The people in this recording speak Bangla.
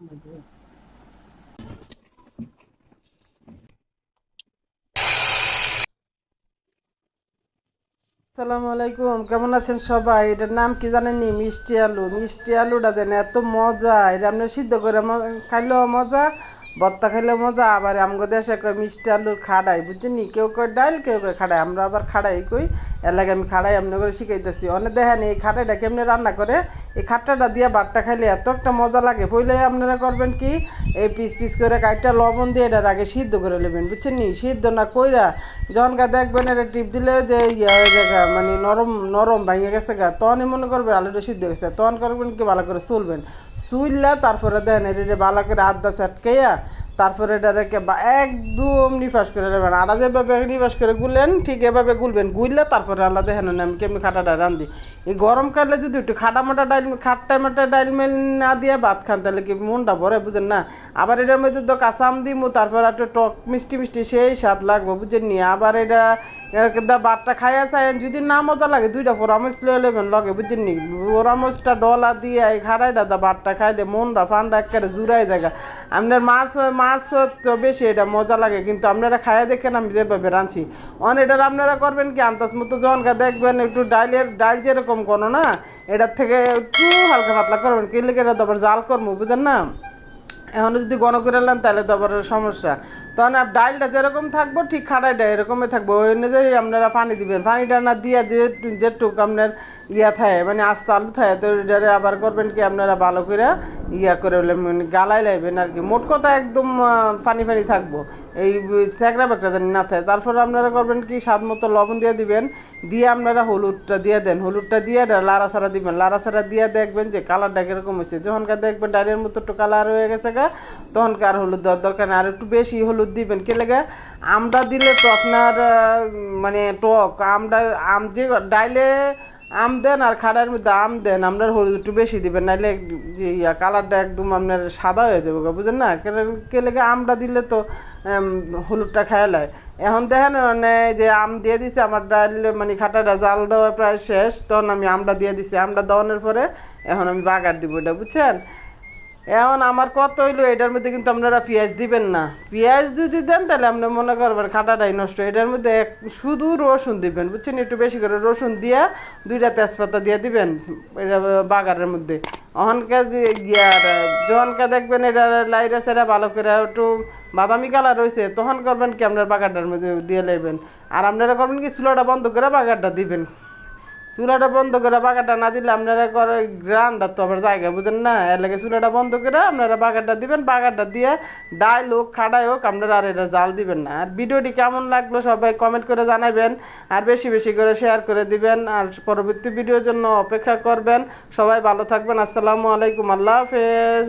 আসসালামু আলাইকুম, কেমন আছেন সবাই? এটার নাম কি জানেনি মিষ্টি আলু। মিষ্টি আলুটা জানে এত মজা, এটা আপনি সিদ্ধ করে খাইলো খাইলেও মজা ভর্তা খাইলে মজা, আবার আমগো দেশে কয়, মিষ্টি আলুর খাড়াই বুঝছেনি কেউ কয় ডাল কেউ কয়, খাড়াই আমরা আবার খাড়াই কই। এর লাগে আমি খাড়াই এমনি করে শিখাইতেছি। অনেক দেখেন এই খাটাইটা কেমনি রান্না করে? এই খাট্টাটা দিয়ে বাটটা খাইলে এত একটা মজা লাগে। পইলে আপনারা করবেন কি, এই পিস পিস করে কাইটটা লবণ দিয়ে এটার আগে সিদ্ধ করে নেবেন বুঝছেন নি সিদ্ধ না কইরা যখন গা দেখবেন এটা টিপ দিলে যে ইয়া হয়ে মানে নরম নরম ভেঙে গেছে গা, তখনই মনে করবেন আলুটা সিদ্ধ হয়ে গেছে তখন করবেন কি, ভালো করে চুলবেন। চুললা তারপরে দেখেন এটা ভালো করে আদা চাটকাইয়া তারপরে এটা রেখে বা একদম নিফাস করে নেবেন আটা যেভাবে নিফাস করে গুলেন, ঠিক এভাবে গুলবেন। গুললে তারপরে আল্লাহ দেখেন আমি কেমনি খাটাটা রান্ধি এই গরমকালে যদি একটু খাটা মোটা ডাইল, খাট্টা মোটা ডাইল মেল না দিয়ে ভাত খান, তাহলে কি মনটা ভরে, বুঝেন না? আবার এটার মধ্যে তো কাঁচা আম দিমু, তারপর একটু টক মিষ্টি মিষ্টি সেই স্বাদ লাগবে, বুঝেন নি? আবার এটা ভাতটা খাইয়া চাইন যদি না মজা লাগে, দুইটা পরামর্শ লয়ে নেবেন লগে, বুঝেন নি? পরামর্শটা ডলা দিয়ে এই খাড়াইটা দা ভাতটা খাইলে মনটা ফান্ডা একেবারে জুড়াই জায়গা। আপনার মাছ মাছ তো বেশি এটা মজা লাগে, কিন্তু আপনারা খাইয়া দেখেন আমি যেভাবে রাঁধছি। অন এটার আপনারা করবেন কি, আন্দাজ মতো যখন দেখবেন, একটু ডাইলের, ডাইল যেরকম কোনো না, এটার থেকে একটু হালকা পাতলা করবেন। কি এটা তো আবার জাল করব বুঝেন না? এখন যদি গণ করে নেন তাহলে তো আবার সমস্যা। তখন আর ডালটা যেরকম থাকব, ঠিক খাড়াইটা এরকমই থাকব। ওই অনুযায়ী আপনারা পানি দিবেন। পানিটা না দিয়ে যে যেটুক আপনার ইয়া থাকে মানে আস্তে আলু থাকে, তো এটারে আবার করবেন কি আপনারা ভালো করে ইয়া করে মানে গালাই লাইবেন আর কি। মোট কথা একদম পানি পানি থাকব। এই স্যাকরা ব্যাগটা জানি না থাকে। তারপর আপনারা করবেন কি, স্বাদ মতো লবণ দিয়ে দিবেন। দিয়ে আপনারা হলুদটা দিয়ে দেন। হলুদটা দিয়ে লাড়া ছাড়া দিবেন। লাড়া ছাড়া দিয়ে দেখবেন যে কালারটা কীরকম হয়েছে যখনকার দেখবেন ডালের মতো একটু কালার হয়ে গেছে গা তখনকার হলুদ দেওয়ার দরকার আর একটু বেশি হলুদ দিবেন। কে লেগে? আমটা দিলে তো আপনার মানে টক। আমটা আম যে ডাইলে আম দেন আর খাড়ার মধ্যে আম দেন, আপনার হলুদ একটু বেশি দিবেন। নাহলে যে ইয়া, কালারটা একদম আপনার সাদা হয়ে যাবে, বুঝেন না? কে- লেগে আমটা দিলে তো হলুদটা হলুদটা খেয়ালায় এখন দেখেন মানে যে আম দিয়ে দিছে, আমার ডাল মানে খাটাটা জাল দেওয়া প্রায় শেষ। তখন আমি আমটা দিয়ে দিছি। আমটা দেওয়ানোর পরে এখন আমি বাগার দিব এটা, বুঝছেন? এখন আমার কত হইল, এটার মধ্যে কিন্তু আপনারা পেঁয়াজ দিবেন না। পেঁয়াজ যদি দেন তাহলে আপনি মনে করবেন খাটাটাই নষ্ট। এটার মধ্যে এক- শুধু রসুন দিবেন, বুঝছেন? একটু বেশি করে রসুন দিয়া দুইটা তেজপাতা দিয়ে দিবেন, এটা বাগারের মধ্যে। অহনকা যে গিয়ার যখনকা দেখবেন এটা লাইরা সেরা ভালো করে একটু বাদামি কালার রয়েছে তখন করবেন কি আপনার বাগারটার মধ্যে দিয়ে নেবেন আর আপনারা করবেন কি, চুলাটা বন্ধ করে বাগারটা দিবেন। চুলাটা বন্ধ করে বাগাটা না দিলে আপনারা করে গ্রানটা তো আবার জায়গা বুঝেন না? এর লাগে চুলাটা বন্ধ করে আপনারা বাগাটা দিবেন, বাগাটা দিয়ে ডাল হোক খাড়াই হোক, আপনারা আর এটা জাল দিবেন না। আর ভিডিওটি কেমন লাগল সবাই কমেন্ট করে জানাবেন, আর বেশি বেশি করে শেয়ার করে দিবেন, আর পরবর্তী ভিডিওর জন্য অপেক্ষা করবেন। সবাই ভালো থাকবেন, আসসালামু আলাইকুম, আল্লাহ হাফেজ।